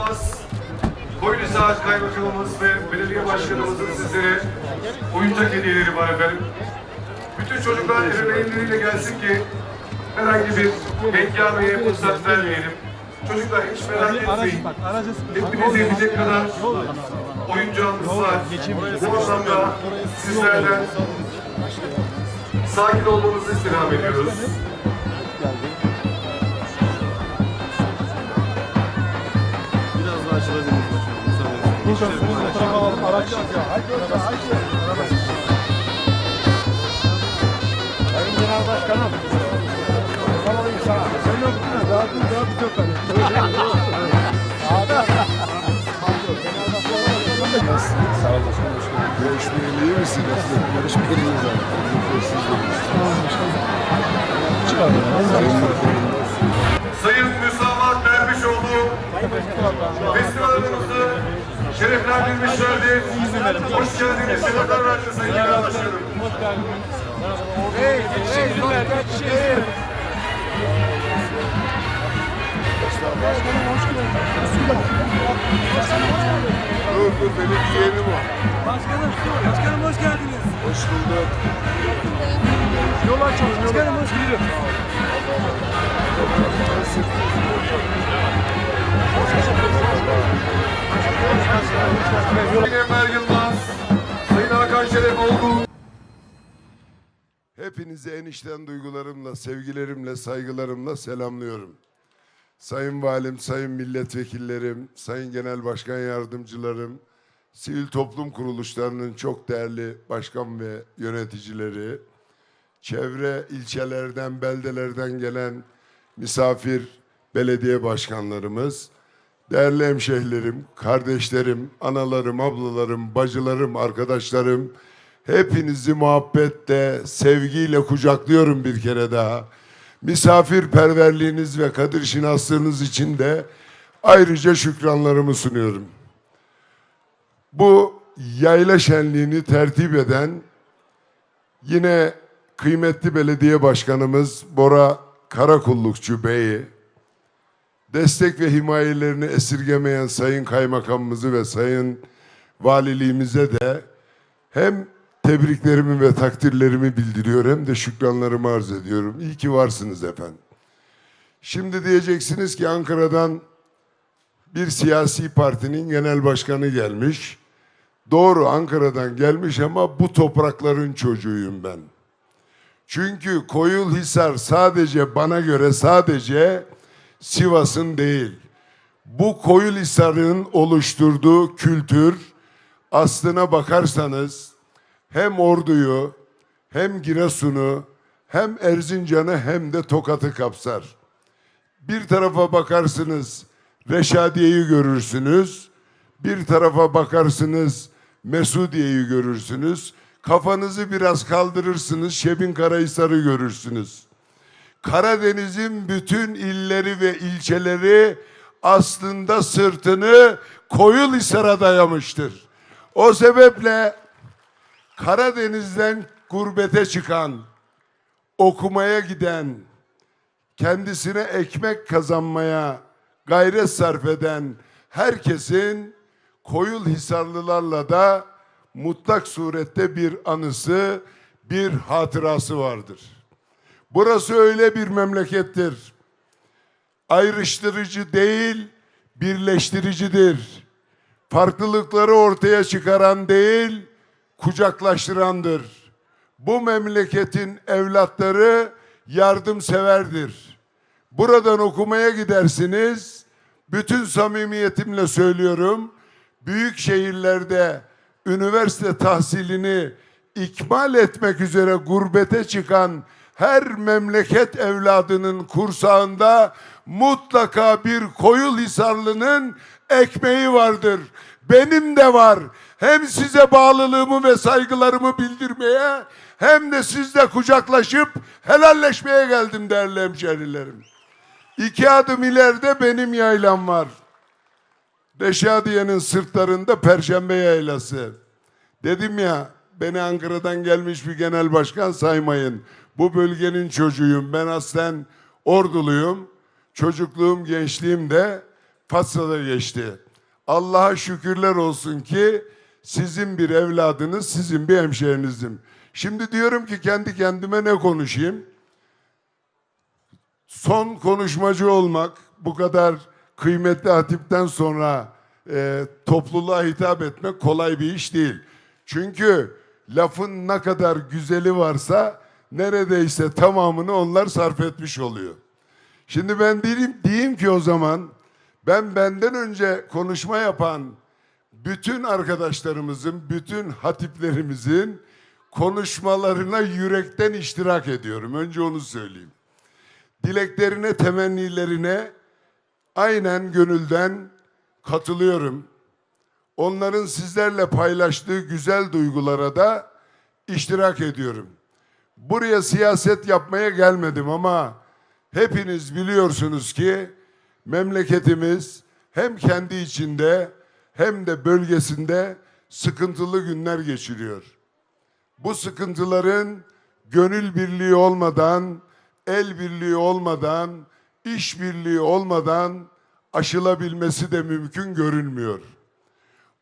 ayrılmaz Koyunhisar Kaymakamımız ve Belediye Başkanımızın sizlere oyuncak hediyeleri var efendim. Bütün çocuklar ebeveynleriyle gelsin ki herhangi bir hengameye fırsat vermeyelim. Çocuklar hiç merak etmeyin. Hepinize yetecek kadar oyuncağımız var. Bu anlamda sizlerden sakin olmanızı istirham ediyoruz. Müsaadenizle. Sayın Genel Başkanım. Soralım sana. Sen yok mi? Daha dur, daha bir çok hani. Sağ olun. Görüşmeyeli iyi misin? Görüşmeyeli iyi Sayın Müsavat vermiş olduğu festivalimizi şereflendirmişlerdi. Hoş geldiniz, şerefler verdiniz Sayın Genel Başkanım. Dur dur benim yeğenim o. Başkanım, başkanım hoş geldiniz. Hoş bulduk. Yol açalım, başkanım hoş geldiniz. Hepinizi enişten duygularımla, sevgilerimle, saygılarımla selamlıyorum. Sayın Valim, Sayın Milletvekillerim, Sayın Genel Başkan Yardımcılarım, sivil toplum kuruluşlarının çok değerli başkan ve yöneticileri, çevre ilçelerden, beldelerden gelen misafir belediye başkanlarımız, değerli hemşehrilerim, kardeşlerim, analarım, ablalarım, bacılarım, arkadaşlarım, hepinizi muhabbetle, sevgiyle kucaklıyorum bir kere daha. Misafirperverliğiniz ve kadir şinaslığınız için de ayrıca şükranlarımı sunuyorum. Bu yayla şenliğini tertip eden Yine kıymetli belediye başkanımız Bora Karakullukçu Bey'i, destek ve himayelerini esirgemeyen sayın kaymakamımızı ve sayın valiliğimize de hem tebriklerimi ve takdirlerimi bildiriyor hem de şükranlarımı arz ediyorum. İyi ki varsınız efendim. Şimdi diyeceksiniz ki Ankara'dan bir siyasi partinin genel başkanı gelmiş. Doğru Ankara'dan gelmiş ama bu toprakların çocuğuyum ben. Çünkü Koyulhisar sadece bana göre sadece Sivas'ın değil. Bu Koyulhisar'ın oluşturduğu kültür aslına bakarsanız hem Ordu'yu hem Giresun'u hem Erzincan'ı hem de Tokat'ı kapsar. Bir tarafa bakarsınız Reşadiye'yi görürsünüz. Bir tarafa bakarsınız Mesudiye'yi görürsünüz. Kafanızı biraz kaldırırsınız Şebin Karahisar'ı görürsünüz. Karadeniz'in bütün illeri ve ilçeleri aslında sırtını Koyulhisar'a dayamıştır. O sebeple Karadeniz'den gurbete çıkan, okumaya giden, kendisine ekmek kazanmaya gayret sarf eden herkesin Koyulhisarlılarla da mutlak surette bir anısı, bir hatırası vardır. Burası öyle bir memlekettir. Ayrıştırıcı değil, birleştiricidir. Farklılıkları ortaya çıkaran değil, kucaklaştırandır. Bu memleketin evlatları yardımseverdir. Buradan okumaya gidersiniz. Bütün samimiyetimle söylüyorum. Büyük şehirlerde üniversite tahsilini ikmal etmek üzere gurbete çıkan her memleket evladının kursağında mutlaka bir Koyulhisarlı'nın ekmeği vardır. Benim de var. Hem size bağlılığımı ve saygılarımı bildirmeye hem de sizle kucaklaşıp helalleşmeye geldim değerli hemşerilerim. İki adım ileride benim yaylam var. Reşadiye'nin sırtlarında Perşembe Yaylası. Dedim ya beni Ankara'dan gelmiş bir genel başkan saymayın. Bu bölgenin çocuğuyum. Ben aslen orduluyum. Çocukluğum, gençliğim de Fatsa'da geçti. Allah'a şükürler olsun ki sizin bir evladınız, sizin bir hemşehrinizdim. Şimdi diyorum ki kendi kendime ne konuşayım? Son konuşmacı olmak, bu kadar kıymetli hatipten sonra e, topluluğa hitap etmek kolay bir iş değil. Çünkü lafın ne kadar güzeli varsa neredeyse tamamını onlar sarf etmiş oluyor. Şimdi ben diyeyim, diyeyim ki o zaman ben benden önce konuşma yapan bütün arkadaşlarımızın, bütün hatiplerimizin konuşmalarına yürekten iştirak ediyorum. Önce onu söyleyeyim. Dileklerine, temennilerine aynen gönülden katılıyorum. Onların sizlerle paylaştığı güzel duygulara da iştirak ediyorum. Buraya siyaset yapmaya gelmedim ama hepiniz biliyorsunuz ki memleketimiz hem kendi içinde hem de bölgesinde sıkıntılı günler geçiriyor. Bu sıkıntıların gönül birliği olmadan, el birliği olmadan, iş birliği olmadan aşılabilmesi de mümkün görünmüyor.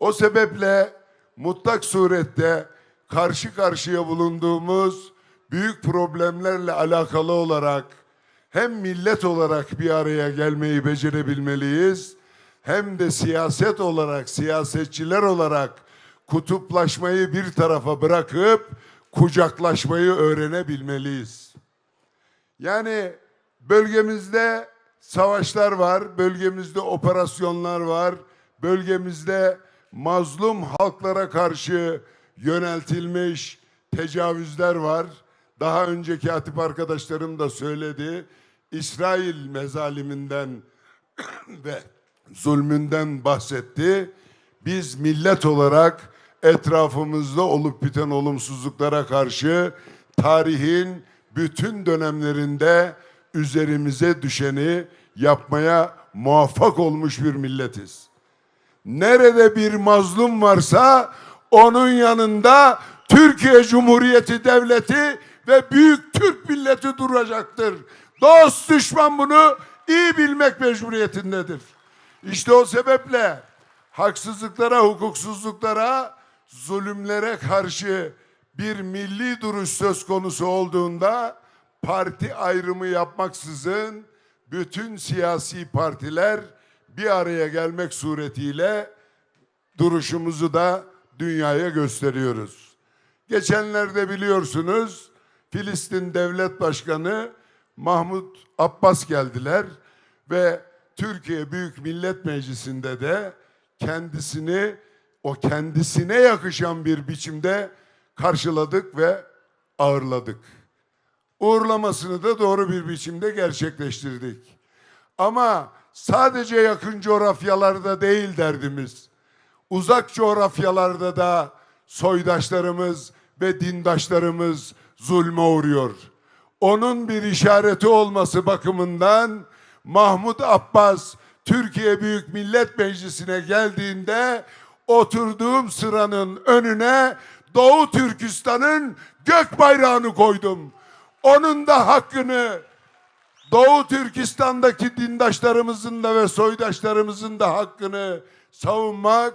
O sebeple mutlak surette karşı karşıya bulunduğumuz büyük problemlerle alakalı olarak hem millet olarak bir araya gelmeyi becerebilmeliyiz hem de siyaset olarak, siyasetçiler olarak kutuplaşmayı bir tarafa bırakıp kucaklaşmayı öğrenebilmeliyiz. Yani bölgemizde savaşlar var, bölgemizde operasyonlar var, bölgemizde mazlum halklara karşı yöneltilmiş tecavüzler var. Daha önceki hatip arkadaşlarım da söyledi. İsrail mezaliminden ve zulmünden bahsetti. Biz millet olarak etrafımızda olup biten olumsuzluklara karşı tarihin bütün dönemlerinde üzerimize düşeni yapmaya muvaffak olmuş bir milletiz. Nerede bir mazlum varsa onun yanında Türkiye Cumhuriyeti Devleti ve büyük Türk milleti duracaktır. Dost düşman bunu iyi bilmek mecburiyetindedir. İşte o sebeple haksızlıklara, hukuksuzluklara, zulümlere karşı bir milli duruş söz konusu olduğunda parti ayrımı yapmaksızın bütün siyasi partiler bir araya gelmek suretiyle duruşumuzu da dünyaya gösteriyoruz. Geçenlerde biliyorsunuz Filistin Devlet Başkanı Mahmut Abbas geldiler ve Türkiye Büyük Millet Meclisi'nde de kendisini o kendisine yakışan bir biçimde karşıladık ve ağırladık. Uğurlamasını da doğru bir biçimde gerçekleştirdik. Ama sadece yakın coğrafyalarda değil derdimiz. Uzak coğrafyalarda da soydaşlarımız ve dindaşlarımız zulme uğruyor. Onun bir işareti olması bakımından Mahmut Abbas Türkiye Büyük Millet Meclisi'ne geldiğinde oturduğum sıranın önüne Doğu Türkistan'ın gök bayrağını koydum. Onun da hakkını Doğu Türkistan'daki dindaşlarımızın da ve soydaşlarımızın da hakkını savunmak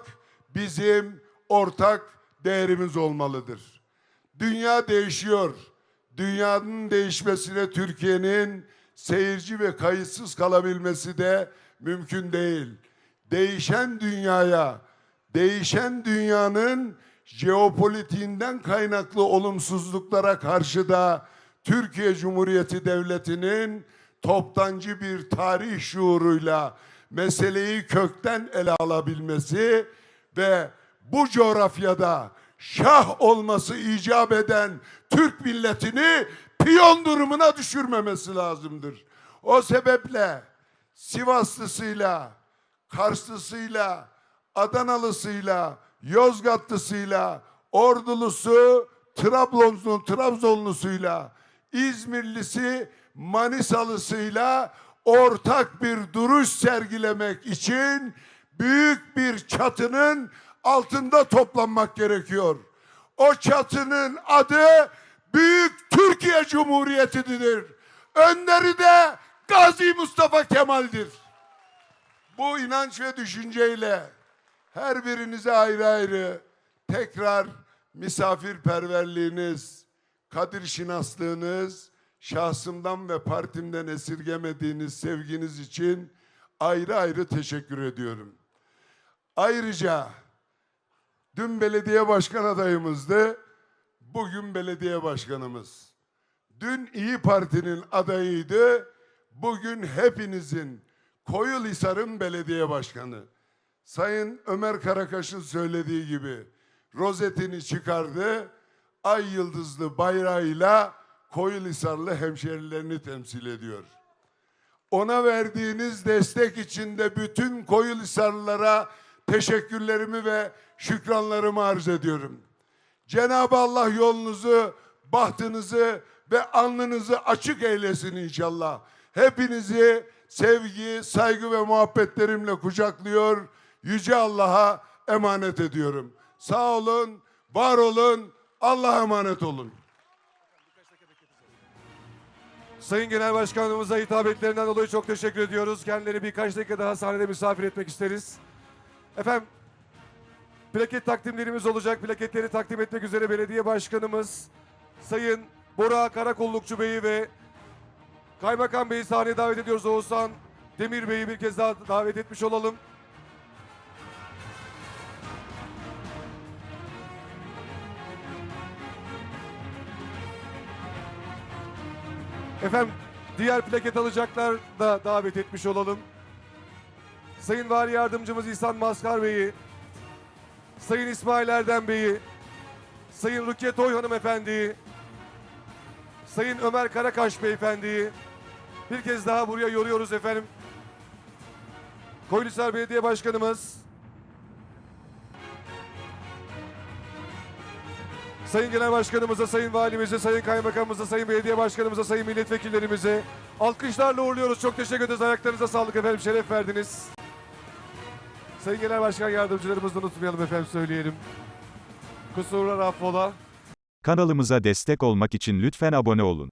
bizim ortak değerimiz olmalıdır. Dünya değişiyor. Dünyanın değişmesine Türkiye'nin seyirci ve kayıtsız kalabilmesi de mümkün değil. Değişen dünyaya, değişen dünyanın jeopolitiğinden kaynaklı olumsuzluklara karşı da Türkiye Cumhuriyeti Devleti'nin toptancı bir tarih şuuruyla meseleyi kökten ele alabilmesi ve bu coğrafyada şah olması icap eden Türk milletini piyon durumuna düşürmemesi lazımdır. O sebeple Sivaslısıyla, Karslısıyla, Adanalısıyla, Yozgatlısıyla, Ordulusu, Trabzonlu, Trabzonlusuyla, İzmirlisi, Manisalısıyla ortak bir duruş sergilemek için büyük bir çatının altında toplanmak gerekiyor. O çatının adı Büyük Türkiye Cumhuriyeti'dir. Önderi de Gazi Mustafa Kemal'dir. Bu inanç ve düşünceyle her birinize ayrı ayrı tekrar misafirperverliğiniz, kadir şinaslığınız, şahsımdan ve partimden esirgemediğiniz sevginiz için ayrı ayrı teşekkür ediyorum. Ayrıca dün belediye başkan adayımızdı, bugün belediye başkanımız. Dün İyi Parti'nin adayıydı, bugün hepinizin Koyulhisar'ın belediye başkanı. Sayın Ömer Karakaş'ın söylediği gibi rozetini çıkardı, ay yıldızlı bayrağıyla Koyulhisarlı hemşerilerini temsil ediyor. Ona verdiğiniz destek için de bütün Koyulhisarlılara teşekkürlerimi ve şükranlarımı arz ediyorum. Cenab-ı Allah yolunuzu, bahtınızı ve alnınızı açık eylesin inşallah. Hepinizi sevgi, saygı ve muhabbetlerimle kucaklıyor. Yüce Allah'a emanet ediyorum. Sağ olun, var olun, Allah'a emanet olun. Sayın Genel Başkanımıza hitabetlerinden dolayı çok teşekkür ediyoruz. Kendileri birkaç dakika daha sahnede misafir etmek isteriz. Efendim, plaket takdimlerimiz olacak. Plaketleri takdim etmek üzere belediye başkanımız Sayın Bora Karakollukçu Bey'i ve Kaymakam Bey'i sahneye davet ediyoruz. Oğuzhan Demir Bey'i bir kez daha davet etmiş olalım. Efendim diğer plaket alacaklar da davet etmiş olalım. Sayın Vali Yardımcımız İhsan Maskar Bey'i, Sayın İsmail Erdem Bey'i, Sayın Rukiye Toy Hanımefendi'yi, Sayın Ömer Karakaş Beyefendi'yi bir kez daha buraya yoruyoruz efendim. Koyunhisar Belediye Başkanımız, Sayın Genel Başkanımıza, Sayın Valimize, Sayın Kaymakamımıza, Sayın Belediye Başkanımıza, Sayın Milletvekillerimize alkışlarla uğurluyoruz. Çok teşekkür ederiz. Ayaklarınıza sağlık efendim. Şeref verdiniz. Sayın Genel Başkan Yardımcılarımızı unutmayalım efendim söyleyelim. Kusurlar affola. Kanalımıza destek olmak için lütfen abone olun.